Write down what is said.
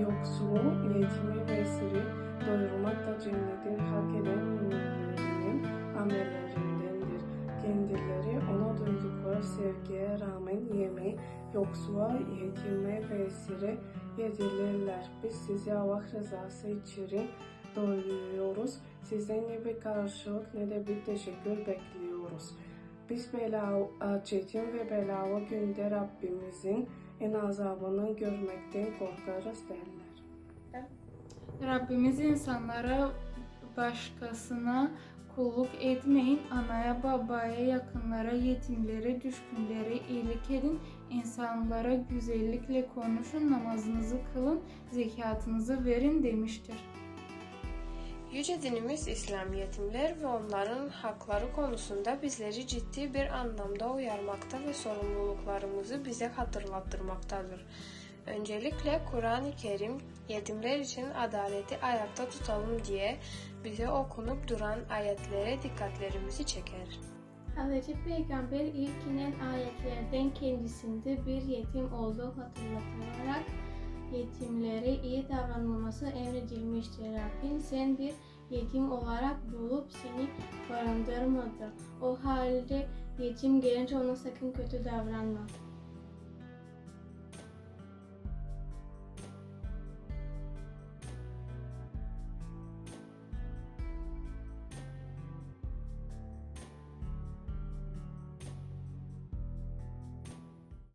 yoksulu, yetimi ve esiri doyurmak da cenneti hak eden müminlerinin amellerindendir. Kendileri ona duydukları sevgiye rağmen yemi, yoksula, yetime ve esire yedirlerler. Biz sizi Allah rızası için doyuruyoruz. Sizden ne bir karşılık ne de bir teşekkür bekliyoruz. Biz bela, çetin ve belalı günde Rabbimizin en azabını görmekten korkarız derler. Rabbimiz insanlara başkasına kulluk etmeyin. Anaya, babaya, yakınlara, yetimlere, düşkünlere iyilik edin. İnsanlara güzellikle konuşun, namazınızı kılın, zekatınızı verin demiştir. Yüce dinimiz İslam yetimler ve onların hakları konusunda bizleri ciddi bir anlamda uyarmakta ve sorumluluklarımızı bize hatırlattırmaktadır. Öncelikle Kur'an-ı Kerim yetimler için adaleti ayakta tutalım diye bize okunup duran ayetlere dikkatlerimizi çeker. Hz. Peygamber ilk inen ayetlerden kendisinde bir yetim olduğu hatırlatılarak yetimlere iyi davranılması emredilmiştir. Rabbin sen bir yetim olarak bulup seni barındırmadı. O halde yetim gelince ona sakın kötü davranma.